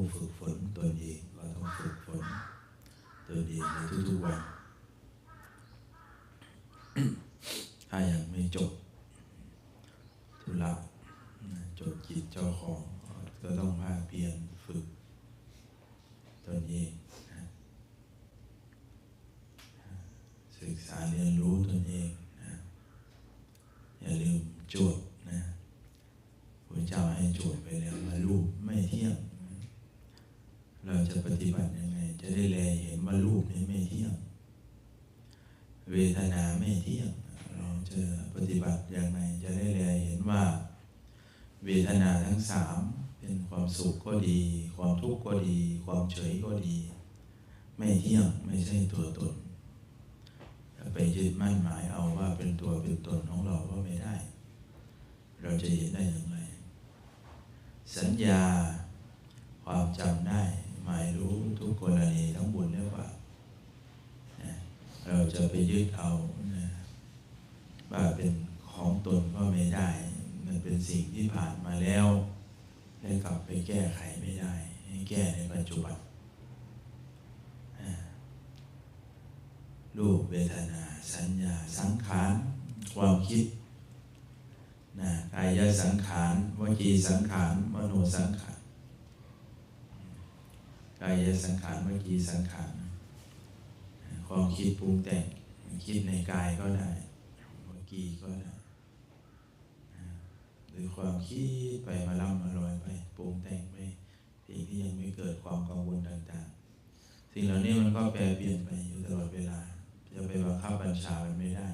ผู้ฝึกฝนตนเองก็ต้องฝึกฝนตนเองในทุกๆวัน ถ้ายังไม่จบธุระ จดจิตเจ้าของก็ต้องภาคเพียรฝึกตนเองนะศึกษาเรียนรู้ตนเองนะอย่าลืม โจทย์นะพระเจ้าให้โจทย์ไปแล้วว่ารูปไม่เที่ยง เราจะปฏิบัติยังไง จะได้แลเห็นว่ารูปนี้ไม่เที่ยง เวทนาไม่เที่ยง เราจะปฏิบัติยังไง จะได้แลเห็นว่า เวทนาทั้งสามเป็นความสุขก็ดี ความทุกข์ก็ดี ความเฉยก็ดี ไม่เที่ยงไม่ใช่ตัวตนไปยึดมั่นหมายเอาว่าเป็นตัวเป็นตนของเราก็ไม่ได้ เราจะเห็นได้อย่างไร สัญญาความจำได้หมายรู้ทุกกรณีทั้งบุญและบาปเราจะไปยึดเอาว่าเป็นของตนก็ไม่ได้ มันเป็นสิ่งที่ผ่านมาแล้วและกลับไปแก้ไขไม่ได้ แก้ในปัจจุบันรูปเวทนา สัญญา สังขาร ความคิด นะกายสังขารวจีสังขารมโนสังขารกายสังขารวจีสังขารความคิดปรุงแต่งคิดในกายก็ได้วจีก็ได้หรือความคิดไปมาล่ำมาลอยไปปรุงแต่งไปสิ่งที่ยังไม่เกิดความกังวลต่างๆ สิ่งเหล่านี้มันก็แปรเปลี่ยนไปอยู่ตลอดเวลาจะไปบังคับบัญชามันไม่ได้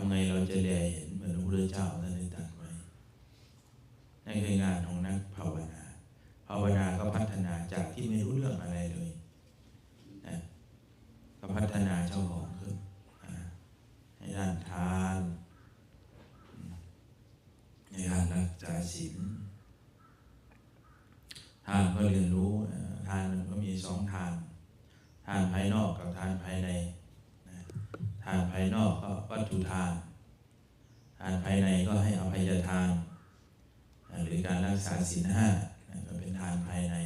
ทำไงเราจะแลเห็นเหมือนพระพุทธเจ้าท่านได้ตรัสไว้นั่นคืองานของนักภาวนา ภาวนาก็พัฒนาจากที่ไม่รู้เรื่องอะไรเลยนะก็พัฒนาเจ้าของขึ้นให้ด้านทานในการรักษาศีลทานก็เรียนรู้ทานมันก็มีสองทานทานภายนอกกับทานภายใน ทานภายนอกก็วัตถุทาน ทานภายในก็ให้อภัยทาน หรือการรักษาศีลห้าก็เป็นทานภายใน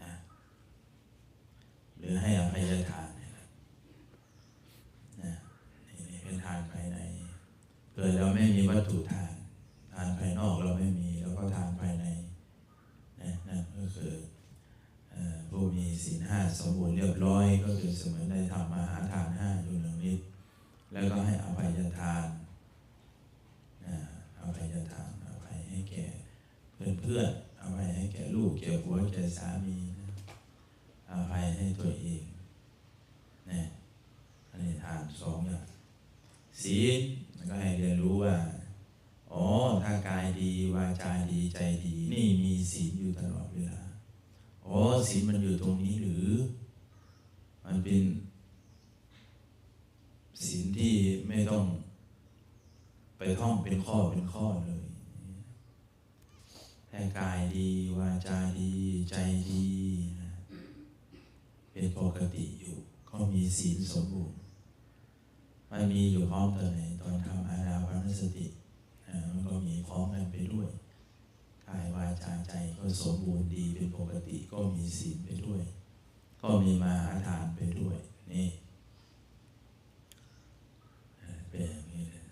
นะหรือให้อภัยทานนะนี่เป็นทานภายใน เกิดเราไม่มีวัตถุทาน ทานภายนอกเราไม่มีเราก็ทานภายในนะนั่นก็คือ ผู้มีศีลห้าสมบูรณ์เรียบร้อย ก็คือเสมือนได้ทำมาหาทานห้าอยู่หนึ่งนิด แล้วก็ให้อภัยทานนะอภัยทานอภัยให้แก่เพื่อนเพื่อนๆอภัยให้แก่ลูกแก่ผัวแก่สามีนะอภัยให้ตัวเองนะอันนี้ทานสองอย่างศีลก็ให้เรียนรู้ว่าอ๋อถ้ากายดีวาจาดีใจดี นี่มีศีลอยู่ตลอดเวลา อ๋อศีลมันอยู่ตรงนี้หรือ มันเป็นศีลที่ไม่ต้องไปท่องเป็นข้อเป็นข้อเลยแต่กายดี วาจาดี ใจดีนะเป็นปกติอยู่ ก็มีศีลสมบูรณ์มันมีอยู่พร้อมตอนไหนตอนทำอานาปานสติอ่ามันก็มีพร้อมกันไปด้วย กายวาจาใจก็สมบูรณ์ดีเป็นปกติก็มีศีลไปด้วย ก็มีมาหาทานไปด้วยนี่เป็นอย่างนี้เลย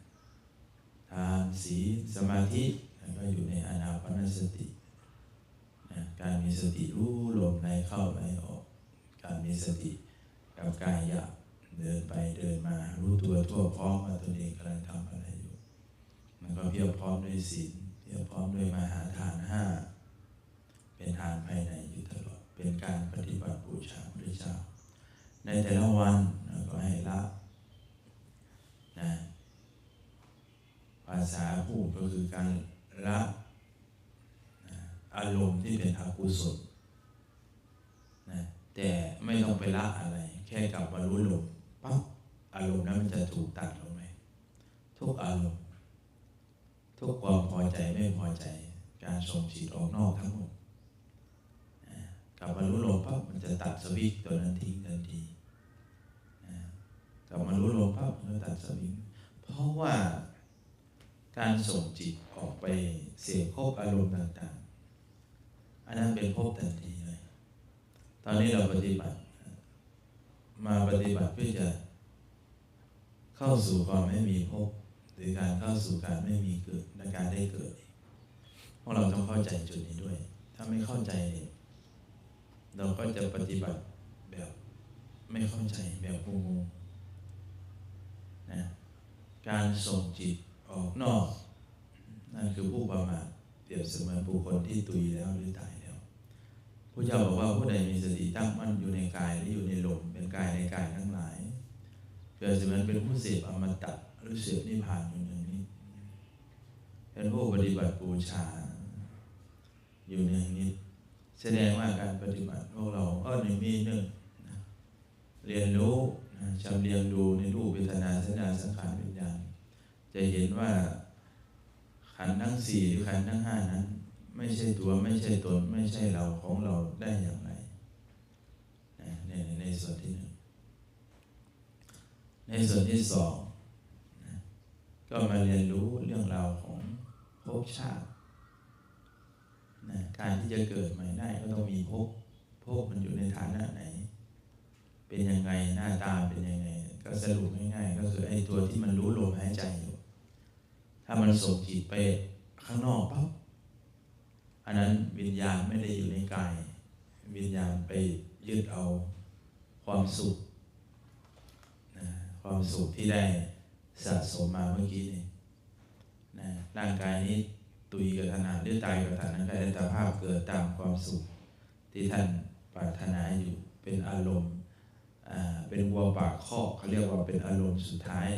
ทานศีลสมาธิก็อยู่ในอนาปานสติการมีสติรู้ลมในเข้าในออก การมีสติกับกายหยาบเดินไปเดินมารู้ตัวทั่วพร้อมว่าตนเองกำลังทำอะไรอยู่ มันก็เพียบพร้อมด้วยศีล ยบพร้อมด้วยมหาทานห้าเป็นทานภายในอยู่ตลอด เป็นการปฏิบัติบูชาพระเจ้า ในแต่ละวันเราก็ให้ละนะภาษาพูดก็คือการละนะอารมณ์ที่เป็นอกุศลนะแต่ไม่ต้องไปละอะไร แค่กลับมารู้ลมปั๊บอารมณ์นั้นมันจะถูกตัดลงไหมทุกอารมณ์ ทุกความพอใจไม่พอใจ การส่งจิตออกนอกทั้งหมดกลับมารู้ลมปั๊บมันจะตัดสวิตตัวนั้นทิ้งทันทีกลับมารู้ลมปั๊บมันจะตัดสวิตเพราะว่าการส่งจิตออกไปเสพภพอารมณ์ต่างๆ อันนั้นเป็นภพทันทีเลยตอนนี้เราปฏิบัติ มาปฏิบัติเพื่อจะเข้าสู่ความไม่มีภพ หรือการเข้าสู่การไม่มีเกิดในการได้เกิดพวกเราต้องเข้าใจจุดนี้ด้วย ถ้าไม่เข้าใจเนี่ยเราก็จะปฏิบัติแบบไม่เข้าใจแบบงงนะการส่งจิตออกนอกนั่นคือผู้ประมาทเปรียบเสมือนบุคคลที่ตุยแล้วหรือตายแล้วพระเจ้าบอกว่าผู้ใดมีสติตั้งมั่นอยู่ในกายหรืออยู่ในลมเป็นกายในกายทั้งหลายเปรียบเสมือนเป็นผู้เสพอมตะ หรือเสพนิพพานอยู่อย่งนี้เป็นผู้ปฏิบัติบูชา อยู่ในนี้ แสดงว่าการปฏิบัติพวกเราก็หนึ่งมีหนึ่งเรียนรู้จำเรียนดูในรูปเวทนาสัญญาสังขารวิญญาณจะเห็นว่าขันธ์ทั้งสี่หรือขันธ์ทั้งห้านั้น ไม่ใช่ตัวไม่ใช่ตน ไม่ใช่เราของเราได้อย่างไรนะในในส่วนที่หนึ่งในส่วนที่สอง ก็มาเรียนรู้เรื่องราวของภพชาตินะการที่จะเกิดใหม่ได้ก็ต้องมีภพภพมันอยู่ในฐานะไหน เป็นยังไงหน้าตาเป็นยังไง ก็สรุปง่ายๆก็คือไอ้ตัวที่มันรู้ลมหายใจอยู่ ถ้ามันส่งจิตไปข้างนอกปั๊บอันนั้นวิญญาณไม่ได้อยู่ในกาย วิญญาณไปยึดเอาความสุขนะความสุขที่ได้ สะสมมาเมื่อกี้นี่นะร่างกายนี้ตุยกับธนาหรือตายกับธนาก็ได้แต่ภาพเกิดตามความสุข ที่ท่านปรารถนาอยู่เป็นอารมณ์อ่าเป็นวัวปากคอกเขาเรียกว่าเป็นอารมณ์สุดท้าย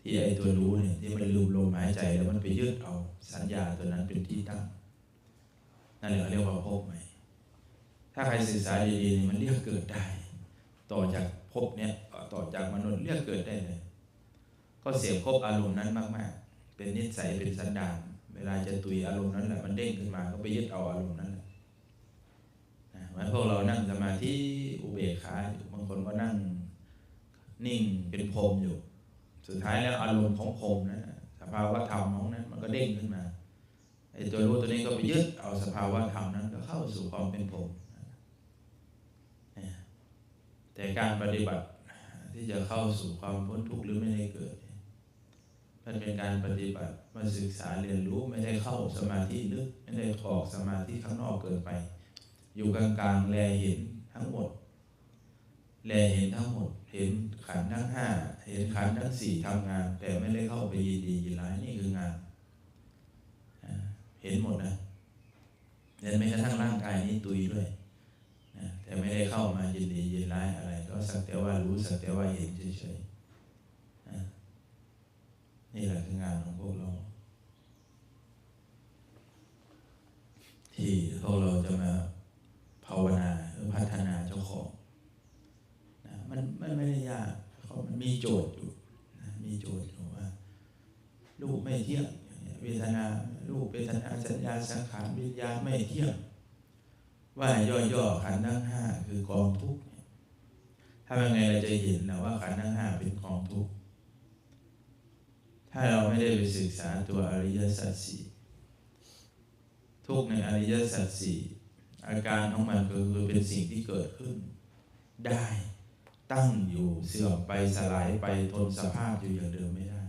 ที่ไอตัวรู้เนี่ยที่มันลืมลมหายใจแล้วมันไปยึดเอาสัญญาตัวนั้นเป็นที่ตั้งนั่นแหละเรียกว่าภพใหม่ ถ้าใครศึกษาดีๆนี่มันเรียกเกิดได้ ต่อจากภพเนี่ยต่อจากมนุษย์เรียกเกิดได้เลย ก็เสียบอารมณ์นั้นมาก ๆ เป็นนิสัยเป็นสันดานเวลาจะตุยอารมณ์นั้นแหละมันเด้งขึ้นมาก็ไปยึดเอาอารมณ์นั้นแหละนะเหมือนพวกเรานั่งสมาธิอุเบกขาอยู่บางคนก็นั่งนิ่งเป็นพรมอยู่ สุดท้ายแล้วอารมณ์ของพรมนั้นน่ะสภาวะธรรมของนั้นมันก็เด้งขึ้นมาไอ้ตัวรู้ตัวนี้ก็ไปยึดเอาสภาวะธรรมนั้นก็เข้าสู่ความเป็นพรมแต่การปฏิบัติที่จะเข้าสู่ความพ้นทุกข์หรือไม่ได้เกิด มันเป็นการปฏิบัติมาศึกษาเรียนรู้ไม่ได้เข้าสมาธิลึกไม่ได้ออกสมาธิข้างนอกเกินไป อยู่กลางๆแลเห็นทั้งหมด แลเห็นทั้งหมด เห็นขันทั้งห้าเห็นขันทั้งสี่ทำงาน แต่ไม่ได้เข้าไปยินดียินร้ายนี่คืองานเห็นหมดนะเห็นไม่กระทั่งร่างกายนี้ตุยด้วยแต่ไม่ได้เข้ามายินดียินร้ายอะไร ก็สักแต่ว่ารู้สักแต่ว่าเห็นเฉยๆ นี่แหละคืองานของพวกเรา ที่พวกเราจะมาภาวนาหรือพัฒนาเจ้าของนะมันมันไม่ได้ยากเขามันมีโจทย์อยู่นะมีโจทย์อยู่ว่ารูปไม่เที่ยงเวทนารูปเวทนาสัญญาสังขารวิญญาณไม่เที่ยงว่าย่อๆขันธ์ทั้งห้าคือกองทุกข์เนี่ยถ้าเป็นไงเราจะเห็นนะว่าขันธ์ทั้งห้าเป็นกองทุกข์ ถ้าเราไม่ได้ไปศึกษาตัวอริยสัจสี่ทุกในอริยสัจสี่อาการของมันก็คือเป็นสิ่งที่เกิดขึ้น ได้ตั้งอยู่เสื่อมไปสลายไปทนสภาพอยู่อย่างเดิมไม่ได้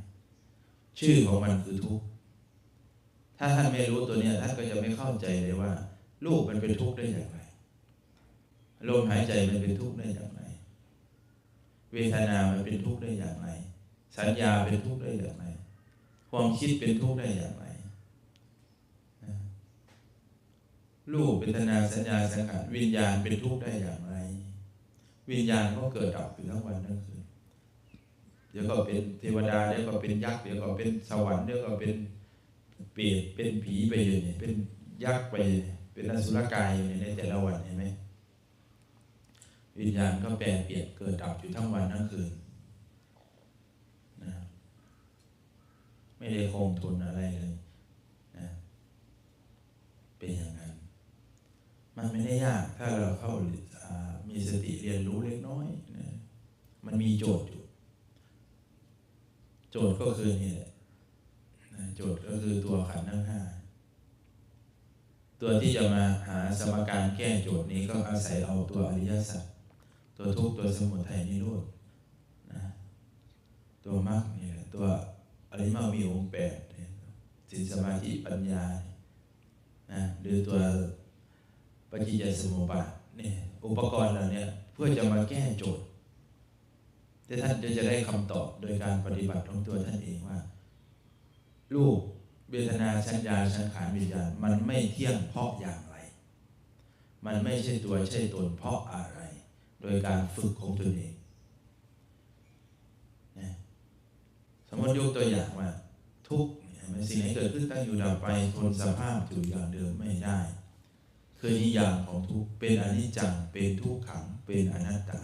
ชื่อของมันคือทุกข์ถ้าท่านไม่รู้ตัวเนี้ยท่านก็จะไม่เข้าใจเลยว่ารูปมันเป็นทุกข์ได้อย่างไรลมหายใจมันเป็นทุกข์ได้อย่างไร เวทนามันเป็นทุกข์ได้อย่างไร สัญญาเป็นทุกข์ได้อย่างไรความคิดเป็นทุกข์ได้อย่างไรรูปเวทนาสัญญาสังขารวิญญาณเป็นทุกข์ได้อย่างไร วิญญาณก็เกิดดับอยู่ทั้งวันทั้งคืนเดี๋ยวก็เป็นเทวดาเดี๋ยวก็เป็นยักษ์เดี๋ยวก็เป็นสวรรค์เดี๋ยวก็เป็นเปรตเป็นผีไปอยู่เนี่ยเป็นยักษ์ไปเป็นอสุรกายอยู่ในแต่ละวันเห็นไหมวิญญาณก็แปลเปลี่ยนเกิดดับอยู่ทั้งวันทั้งคืนนะ ไม่ได้คงทนอะไรเลยนะเป็นอย่างนั้น มันไม่ได้ยาก ถ้าเราเข้ามีสติเรียนรู้เล็กน้อยนะมันมีโจทย์อยู่ โจทย์ก็คือนี่แหละโจทย์ก็คือตัวขันธ์ทั้งห้าตัวที่จะมาหาสมการแก้โจทย์นี้ก็อาศัยเอาตัวอริยสัจตัวทุกตัวสมุทัยนิโรธนะตัวมรรคนี่แหละตัว อริมรรคมีองค์แปดสินสมาธิปัญญานะหรือตัวปัจจิยสมุปบาทนี่อุปกรณ์เหล่านี้เพื่อจะมาแก้โจทย์แต่ท่านจะได้คำตอบโดยการปฏิบัติของตัวท่านเองว่ารูปเวทนาสัญญาสังขารวิญญาณมันไม่เที่ยงเพราะอย่างไร มันไม่ใช่ตัวใช่ตนเพราะอะไร โดยการฝึกของตนเองนะส มมติยกตัวอย่างว่าทุกมันสิ่งไหนเกิดขึ้นตั้งอยู่ดับไปทนสภาพอยู่อย่างเดิมไม่ได้ คือนิยามของทุกเป็นอนิจจังเป็นทุกขังเป็นอนัตตา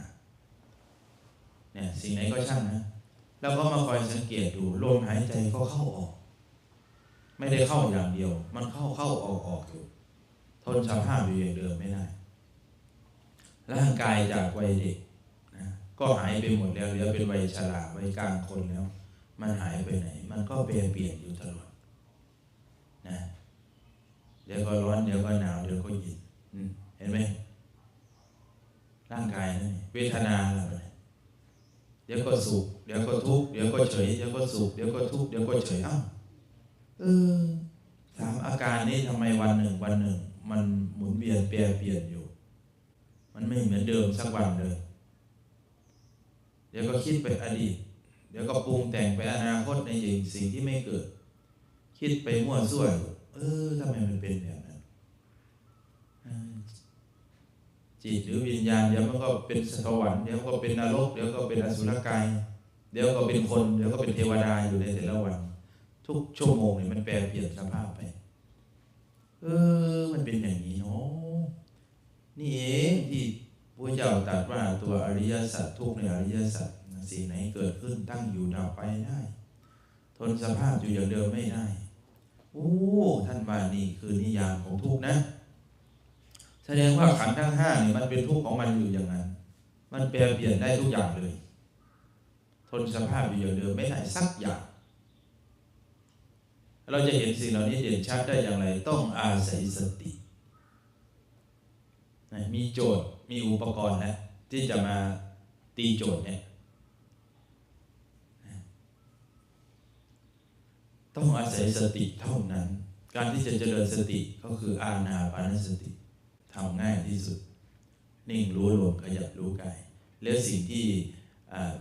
เนี่ยสิ่งไหนก็ช่างนะแล้วก็มาคอยสังเกตดูลมหายใจก็เข้าออก ไม่ได้เข้าอย่างเดียว มันเข้าเข้าออกออกอยู่ทนสภาพอยู่อย่างเดิมไม่ได้ ร่างกายจากวัยเด็กนะก็หายไปหมดแล้วเหลือเป็นวัยชราวัยกลางคนแล้ว มันหายไปไหน มันก็เปลี่ยนเปลี่ยนอยู่ตลอดนะเดี๋ยวก็ร้อนเดี๋ยวก็หนาวเดี๋ยวก็เย็นเห็นไหมร่างกายนั่เวทนาอะไรเดี๋ยวก็สุขเดี๋ยวก็ทุกข์เดี๋ยวก็เฉยเดี๋ยวก็สุขเดี๋ยวก็ทุกข์เดี๋ยวก็เฉยอ้าวเออสามอาการนี้ทำไมวันหนึ่งวันหนึ่ง มันหมุนเวียนเปลี่ยนเปลี่ยนอยู่ มันไม่เหมือนเดิมสักวันเลย เดี๋ยวก็คิดไปอดีต เดี๋ยวก็ปรุงแต่งไปอนาคตในสิ่งที่ไม่เกิด คิดไปมั่วซั่วเออทำไมมันเป็นแบบนั้นจิตหรือวิญญาณเดี๋ยวมันก็เป็นสวรรค์เดี๋ยวก็เป็นนรกเดี๋ยวก็เป็นอสุรกาย เดี๋ยวก็เป็นคนเดี๋ยวก็เป็นเทวดาอยู่ในแต่ละวัน ทุกชั่วโมงเนี่ยมันแปลเปลี่ยนสภาพไป เออ มันเป็นอย่างนี้เนาะนี่เองที่พระเจ้าตรัสว่าตัวอริยสัจทุกในอริยสัจ สิ่งไหนเกิดขึ้นตั้งอยู่ดับไปได้ ทนสภาพอยู่อย่างเดิมไม่ได้ โอ้ท่านว่านี่คือนิยามของทุกนะ แสดงว่าขันทั้งห้านี่มันเป็นทุกข์ของมันอยู่อย่างนั้น มันแปลเปลี่ยนได้ทุกอย่างเลย ทนสภาพอยู่อย่างเดิมไม่ได้สักอย่างเราจะเห็นสิ่งเหล่านี้เด่นชัดได้อย่างไร ต้องอาศัยสติ มีโจทย์มีอุปกรณ์นะที่จะมาตีโจทย์เนี่ย ต้องอาศัยสติเท่านั้น การที่จะเจริญสติก็คืออาณาปานสติทำง่ายที่สุด นิ่งรู้ลมขยับรู้กายแล้วสิ่งที่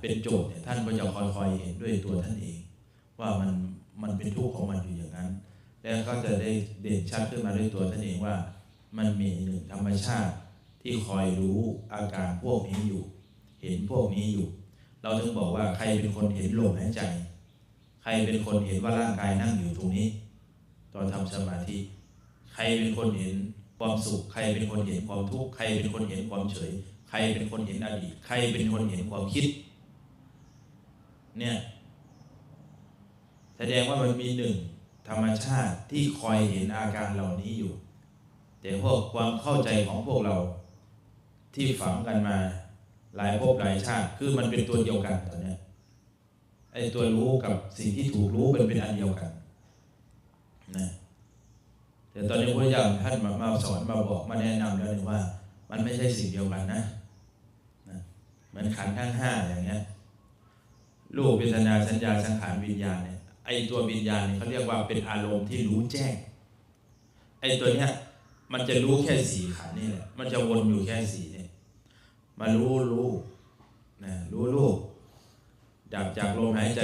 เป็นโจทย์เนี่ยท่านก็จะคอยๆเห็นด้วยตัวท่านเอง ว่ามันมันเป็นทุกข์ของมันอยู่อย่างนั้น แล้วก็จะได้เด่นชัดขึ้นมาด้วยตัวท่านเองว่า มันมีหนึ่งธรรมชาติที่คอยรู้อาการพวกนี้อยู่ เห็นพวกนี้อยู่ เราถึงบอกว่าใครเป็นคนเห็นลมหายใจ ใครเป็นคนเห็นว่าร่างกายนั่งอยู่ตรงนี้ ตอนทำสมาธิ ใครเป็นคนเห็นความสุข ใครเป็นคนเห็นความทุกข์ ใครเป็นคนเห็นความเฉย ใครเป็นคนเห็นอดีต ใครเป็นคนเห็นความคิด เนี่ย แสดงว่ามันมีหนึ่งธรรมชาติที่คอยเห็นอาการเหล่านี้อยู่ แต่พวกความเข้าใจของพวกเราที่ฝังกันมาหลายภพหลายชาติ คือมันเป็นตัวเดียวกันตอนนี้ ไอ้ตัวรู้กับสิ่งที่ถูกรู้เป็นเป็นอันเดียวกันนะแต่ตอนนี้พระเจ้าท่านมามาสอนมาบอกมาแนะนำแล้วว่า มันไม่ใช่สิ่งเดียวกันนะนะเหมือนขันธ์ทั้งห้าอย่างเงี้ยรูปเวทนาสัญญาสังขารวิญญาณเนี่ยไอ้ตัววิญญาณเนี่ยเขาเรียกว่าเป็นอารมณ์ที่รู้แจ้งไอ้ตัวเนี้ยมันจะรู้แค่สี่ขันนี่แหละมันจะวนอยู่แค่สี่เนี่ยมารู้รู้นะรู้รูป ดับจากลมหายใจ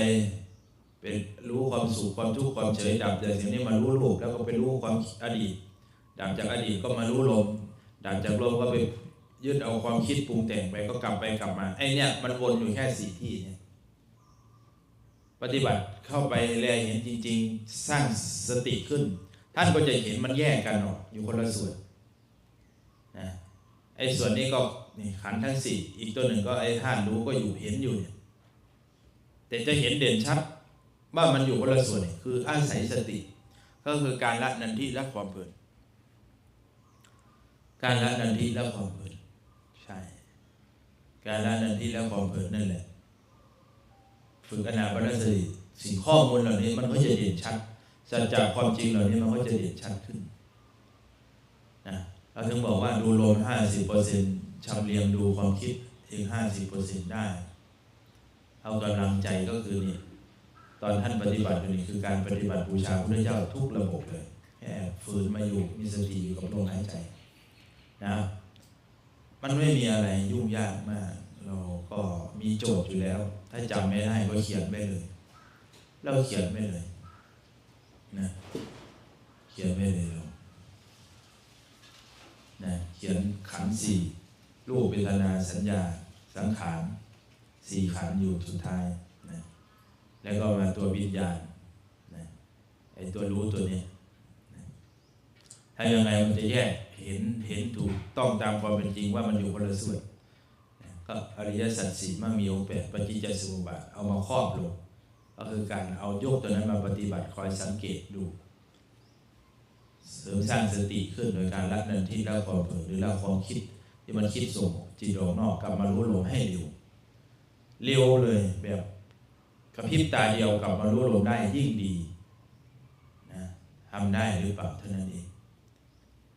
เป็นรู้ความสุขความทุกข์ความเฉยดับจากสิ่งนี้มารู้รูปแล้วก็ไปรู้ความอดีต ดับจากอดีตก็มารู้ลม ดับจากลมก็ไปยึดเอาความคิดปรุงแต่งไปก็กลับไปกลับมาไอเนี่ยมันวนอยู่แค่สี่ที่เนี่ยปฏิบัติเข้าไปแลเห็นจริง ๆ สร้างสติขึ้น ท่านก็จะเห็นมันแยกกันออกอยู่คนละส่วนนะไอ้ส่วนนี้ก็นี่ขันธ์ทั้งสี่อีกตัวหนึ่งก็ไอ้ท่านรู้ก็อยู่เห็นอยู่เนี่ย แต่จะเห็นเด่นชัดว่ามันอยู่คนละส่วนคืออาศัยสติ ก็คือการละนันทิละความเพลินการละนันทิละความเพลินใช่ การละนันทิละความเพลินนั่นแหละ ฝึกอนาปานสติสิ่งข้อมูลเหล่านี้มันก็จะเด่นชัดสัจจะความจริงเหล่านี้มันก็จะเด่นชัดขึ้นนะเราถึงบอกว่าดูลมห้าสิบเปอร์เซ็นต์ชำเลียงดูความคิดถึงห้าสิบเปอร์เซ็นต์ได้ เอากำลังใจก็คือนี่ตอนท่านปฏิบัติอยู่นี่คือการปฏิบัติบูชาพระเจ้าทุกระบบเลยแค่ฝืนมาอยู่มีสติอยู่กับลมหายใจนะมันไม่มีอะไรยุ่งยากมาก เราก็มีโจทย์อยู่แล้ว ถ้าจำไม่ได้ก็เขียนไม่เลย เราเขียนไม่เลยนะเขียนไม่เลยเรานะเขียนขันสี่รูปเวทนาสัญญา สังขาร สี่ขันอยู่สุดท้ายนะแล้วก็มาตัววิญญาณนะไอตัวรู้ตัวเนี้ยนะถ้ายังไงมันจะแยกเห็นเห็นถูกต้องตามความเป็นจริงว่ามันอยู่คนละส่วนนะก็อริยสัจสี่มั่งมีองค์แปดปฏิจจสมุปบาทเอามาครอบลงก็คือการเอายกตัวนั้นมาปฏิบัติคอยสังเกตดู เสริมสร้างสติขึ้นโดยการละนันทิละความเผลอหรือละความคิดที่มันคิดส่งจิตออกนอกกลับมารู้ลมให้เร็ว เร็วเลยแบบกระพริบตาเดียวกลับมารู้ลมได้ยิ่งดีนะทำได้หรือเปล่าเท่านั้นเอง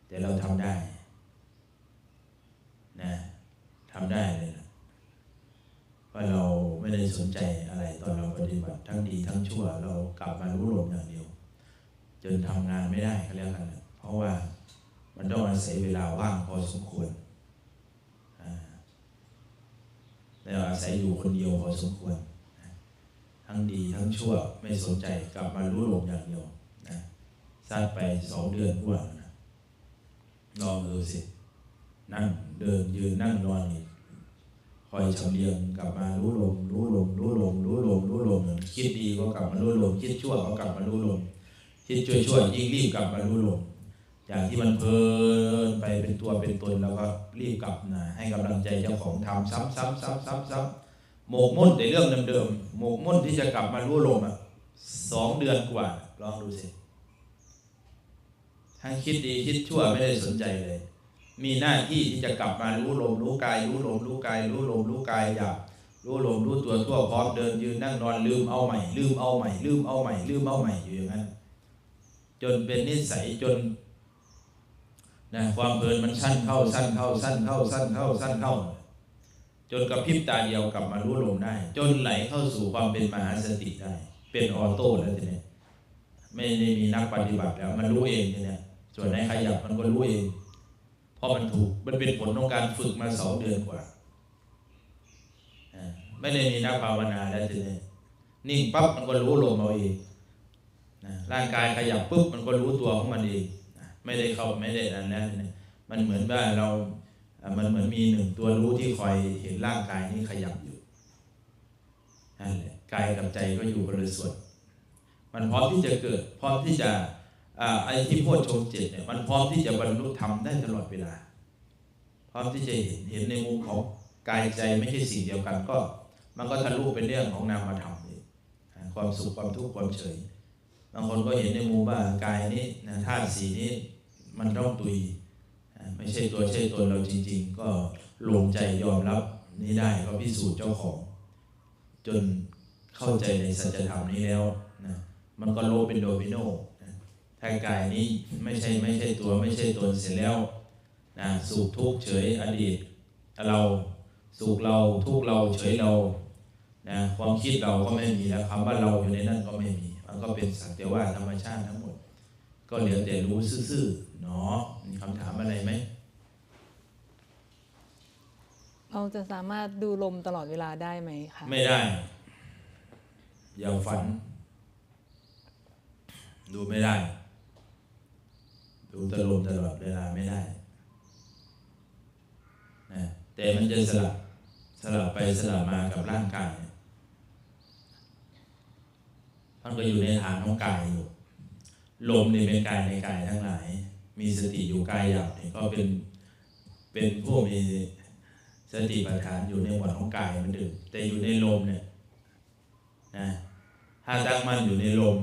แต่เราทำได้นะทำได้เลยนะเพราะเราไม่ได้สนใจอะไรตอนเราปฏิบัติทั้งดีทั้งชั่ว เรากลับมารู้ลมอย่างเดียว จนทำงานไม่ได้ก็แล้วกันนะเพราะว่ามันต้องอาศัยเวลาว่างพอสมควรอ่า แล้วอาศัยอยู่คนเดียวพอสมควรทั้งดีทั้งชั่วไม่สนใจกลับมารู้ลมอย่างเดียวนะสักไปสองเดือนกว่านะลองดูสิ นั่งเดินยืนนั่งนอนนี่คอยชำเลียงกลับมารู้ลมรู้ลมรู้ลมรู้ลมรู้ลมคิดดีก็กลับมารู้ลมคิดชั่วก็กลับมารู้ลมคิดชั่วชั่วยิ่งรีบกลับมารู้ลม อย่างที่มันเพลินไปเป็นตัวเป็นตนแล้วก็รีบกลับนะให้กำลังใจเจ้าของทำซ้ำซ้ำซ้ำซ้ำซ้ำหมกมุ่นในเรื่องเดิมๆหมกมุ่นที่จะกลับมารู้ลมอะสองเดือนกว่า ลองดูสิทั้งคิดดีคิดชั่วไม่ได้สนใจเลย มีหน้าที่ที่จะกลับมารู้ลมรู้กาย รู้ลมรู้กาย รู้ลมรู้กายอยากรู้ลมรู้ตัวทั่วพร้อมเดินยืนนั่งนอนลืมเอาใหม่ ลืมเอาใหม่ ลืมเอาใหม่ ลืมเอาใหม่อยู่อย่างนั้นจนเป็นนิสัยจน นะความเพลินมันสั้นเข้าสั้นเข้าสั้นเข้าสั้นเข้าสั้นเข้า จนกระพริบตาเดียวกลับมารู้ลมได้ จนไหลเข้าสู่ความเป็นมหาสติได้ เป็นออโต้แล้วทีนี้ไม่ได้มีนักปฏิบัติแล้ว มันรู้เองทีนี้ส่วนไหนขยับมันก็รู้เองเพราะมันถูกมันเป็นผลของการฝึกมาสองเดือนกว่าไม่ได้มีนักภาวนาแล้วทีนี้นิ่งปั๊บมันก็รู้ลมเอาเองร่างกายขยับปุ๊บมันก็รู้ตัวของมันเอง ไม่ได้เข้าไม่ได้อันนั้นนะมันเหมือนว่าเราอ่ามันเหมือนมีหนึ่งตัวรู้ที่คอยเห็นร่างกายนี้ขยับอยู่นั่นแหละกายกับใจก็อยู่คนละส่วนมันพร้อมที่จะเกิด พร้อมที่จะอ่าไอ้ที่โพชฌงค์เจ็ดเนี่ยมันพร้อมที่จะบรรลุธรรมได้ตลอดเวลา พร้อมที่จะเห็นเห็นในมุมของกายใจไม่ใช่สิ่งเดียวกันก็ มันก็ทะลุเป็นเรื่องของนามธรรมนี่อ่าความสุขความทุกข์ความเฉย บางคนก็เห็นในมุมว่ากายนี้นะธาตุสีนี้ มันต้องตุยอ่าไม่ใช่ตัวใช่ตนเราจริง ๆ ก็ลงใจยอมรับนี้ได้ก็พิสูจน์เจ้าของ จนเข้าใจในสัจธรรมนี้แล้วนะมันก็โลเป็นโดมิโนนะถ้ากายนี้ไม่ใช่ไม่ใช่ตัวไม่ใช่ตนเสร็จแล้วนะสุขทุกข์เฉยอดีต เราสุขเราทุกข์เราเฉยเรานะความคิดเราก็ไม่มีแล้วคำว่าเราอยู่ในนั้นก็ไม่มี มันก็เป็นสักแต่ว่าธรรมชาติทั้งหมด ก็เหลือแต่รู้ซื่อๆ เนาะมีคำถามอะไรไหม เราจะสามารถดูลมตลอดเวลาได้ไหมคะไม่ได้ อย่าฝัน ดูไม่ได้ ดูตะลมตลอดเวลาไม่ได้นะแต่มันจะสลับสลับไปสลับมากับร่างกายมันก็อยู่ในฐานของกายอยู่ลมนี่เป็นกายในกายทั้งหลาย มีสติอยู่กายหยาบนี่ก็เป็นเป็นผู้มีสติปัฏฐานอยู่ในหมวดของกายเหมันเดิมแต่อยู่ในลมเนี่ยนะถ้าตั้งมั่นอยู่ในลม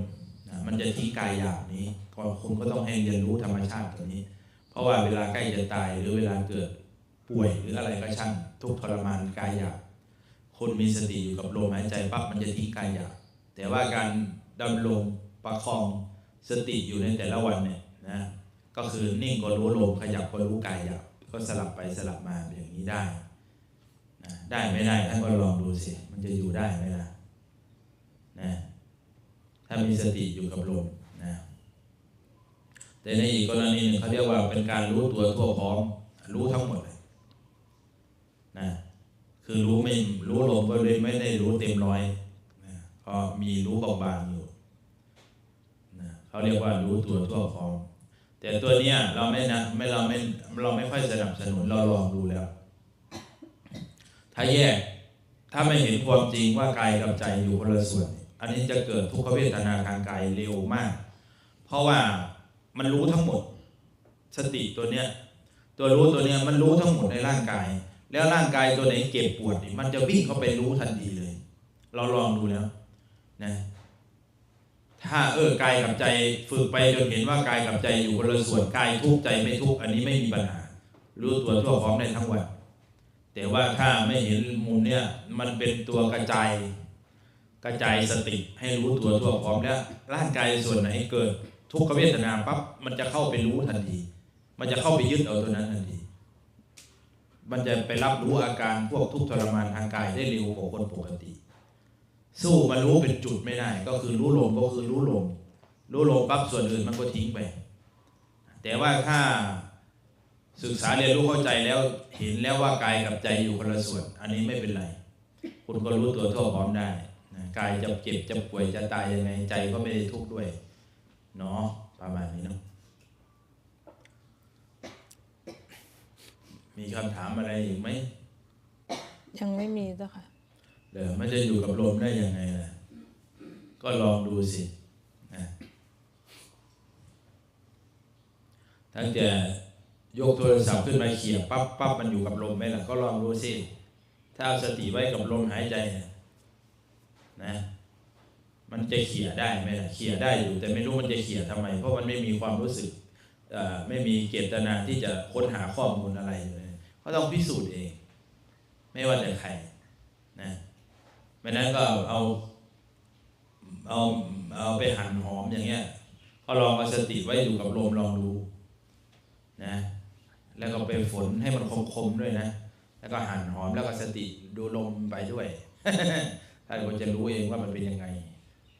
นะมันจะทิ้งกายหยาบนี้ก็คุณก็ต้องให้เรียนรู้ธรรมชาติตัวนี้ เพราะว่าเวลาใกล้จะตายหรือเวลาเกิดป่วยหรืออะไรก็ช่างทุกข์ทรมานกายหยาบคนมีสติอยู่กับลมหายใจปั๊บมันจะทิ้งกายหยาบแต่ว่าการดำรงประคองสติอยู่ในแต่ละวันเนี่ยนะ ก็คือนิ่งก็รู้ลมขยับก็รู้กายหยาบก็สลับไปสลับมาอย่างนี้ได้นะได้ไม่ได้ท่านก็ลองดูสิมันจะอยู่ได้ไหมล่ะนะถ้ามีสติอยู่กับลมนะแต่ในอีกกรณีหนึ่งเขาเรียกว่าเป็นการรู้ตัวทั่วพร้อม รู้ทั้งหมดเลยนะคือรู้ไม่รู้ลมก็เลยไม่ได้รู้เต็มร้อยนะก็มีรู้บางๆอยู่นะเขาเรียกว่ารู้ตัวทั่วพร้อม แต่ตัวเนี้ยเราไม่นะไม่เราไม่เราไม่ค่อยสนับสนุนเราลองดูแล้ว ถ้าแยกถ้าไม่เห็นความจริงว่ากายกับใจอยู่คนละส่วน อันนี้จะเกิดทุกขเวทนาทางกายเร็วมาก เพราะว่ามันรู้ทั้งหมด สติตัวเนี้ยตัวรู้ตัวเนี้ยมันรู้ทั้งหมดในร่างกาย แล้วร่างกายตัวไหนเก็บปวดมันจะวิ่งเข้าไปรู้ทันทีเลย เราลองดูแล้วนะ ถ้าเออกายกับใจฝึกไปจนเห็นว่ากายกับใจอยู่คนละส่วนกายทุกใจไม่ทุกอันนี้ไม่มีปัญหา รู้ตัวทั่วพร้อมได้ทั้งวัน แต่ว่าถ้าไม่เห็นมุมเนี่ยมันเป็นตัวกระจายกระจายสติให้รู้ตัวทั่วพร้อมแล้วร่างกายส่วนไหนเกิด ทุกขเวทนาปั๊บมันจะเข้าไปรู้ทันที มันจะเข้าไปยึดเอาตัวนั้นทันที มันจะไปรับรู้อาการพวกทุกขทรมานทางกายได้เร็วกว่าคนปกติ สู้มันรู้เป็นจุดไม่ได้ ก็คือรู้ลมก็คือรู้ลมรู้ลมปั๊บส่วนอื่นมันก็ทิ้งไป แต่ว่าถ้าศึกษาเรียนรู้เข้าใจแล้วเห็นแล้วว่ากายกับใจอยู่คนละส่วน อันนี้ไม่เป็นไร คุณก็รู้ตัวทั่วพร้อมได้กายจะเจ็บจะป่วยจะตายยังไงใจก็ไม่ได้ทุกข์ด้วยเนาะประมาณนี้เนาะมีคำถามอะไรอีกไหม ยังไม่มีเจ้าค่ะ มันจะอยู่กับลมได้ยังไงล่ะก็ลองดูสินะตั้งแต่ยกโทรศัพท์ขึ้นมาเขี่ยปั๊บปั๊บมันอยู่กับลมไหมล่ะ ก็ลองดูสิ ถ้าเอาสติไว้กับลมหายใจเนี่ยนะ มันจะเขี่ยได้ไหมล่ะเขี่ยได้อยู่ แต่ไม่รู้มันจะเขี่ยทำไม เพราะมันไม่มีความรู้สึกอ่อไม่มีเจตนาที่จะค้นหาข้อมูลอะไรเลยก็ต้องพิสูจน์เอง ไม่ว่าแต่ใคร ไม่นั้นก็เอาเอาเอาไปหั่นหอมอย่างเงี้ย ก็ลองเอาสติไว้อยู่กับลมลองดูนะ แล้วก็ไปฝนให้มันคมๆด้วยนะ แล้วก็หั่นหอมแล้วก็สติดูลมไปด้วยท่านก็จะรู้เองว่ามันเป็นยังไง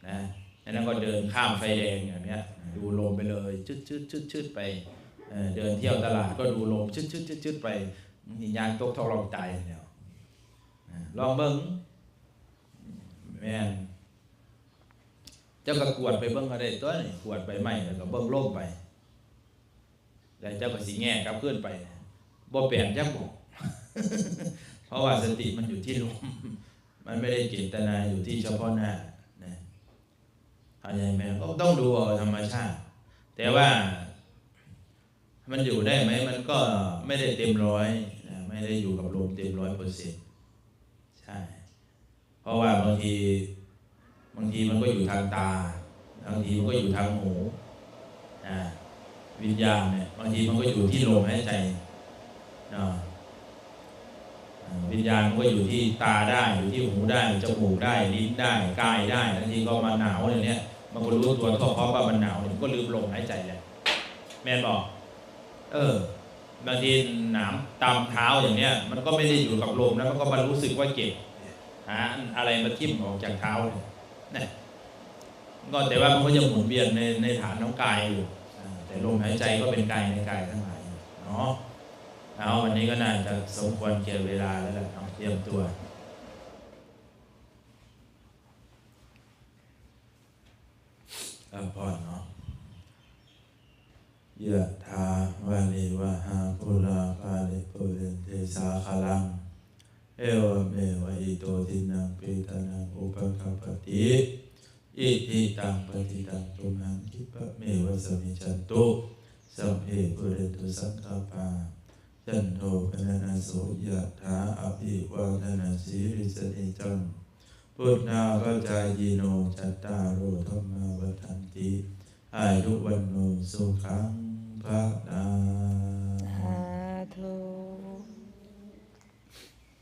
นะแล้วก็เดินข้ามไฟแดงอย่างเนี้ย ดูลมไปเลยชึดชึดชึดชึดไปเออเดินเที่ยวตลาดก็ดูลมชึดชึดชึดชึดไปนี่ยางตกทองรองตายแล้วนะลองเบิ้งแม่นเจ้าก็กวดไปเบิ้งก็ได้ตัวนี่กวดไปไหมแล้วก็เบิ้งโลกไปแล้วเจ้าก็สีแง่กลับขึ้นไปบ่เปลี่ยนจักบอกเพราะว่าสติมันอยู่ที่ลมมันไม่ได้เจตนาอยู่ที่เฉพาะหน้านะเข้าใจไหมก็ต้องดูเอาธรรมชาติ แต่ว่า มันอยู่ได้ไหมมันก็ไม่ได้เต็มร้อยนะไม่ได้อยู่กับลมเต็มร้อยเปอร์เซ็นต์ใช่ เพราะว่าบางทีบางทีมันก็อยู่ทางตาบางทีมันก็อยู่ทางหูนะวิญญาณเนี่ยบางทีมันก็อยู่ที่ลมหายใจเนาวิญญาณมันก็อยู่ที่ตาได้อยู่ที่หูได้จมูกได้ลิ้นได้กายได้บางทีก็มาหนาวอะไรเนี้ยบางคนรู้ตัวก็เพราะว่ามันหนาวเนี่ยก็ลืมลมหายใจแล้วแม่บอก เออบางทีหนามตามเท้าอย่างเนี้ย มันก็ไม่ได้อยู่กับลมแล้วมันก็มารู้สึกว่าเจ็บ หาอะไรมาทิ่มออกจากเท้าเนี่ยนะก็แต่ว่ามันก็จะหมุนเวียนในในฐานของกายอยู่อ่าแต่ลมหายใจก็เป็นกายในกายทั้งหลายเนาะเอาวันนี้ก็น่าจะสมควรเกี่ยวเวลาแล้วแหละเอาเตรียมตัวเออพอเนาะ ยะถาวาลิวะหาปุราปาลิปุเรนเทสาคลัง เอวเมวะอิโตทินังเปตานังอุปกปปติอิทิตังปฏิตังตุมหังคิปะเมวะสมิจันตุสัมเพปุเรตุสังกปาจันโทปนะนาโสยะถาอภิวาทนาสีริสนิจังพุทธาปจายโนจัตตารโอธรรมาวัฏันติอายุวันโนสุขังภะลัง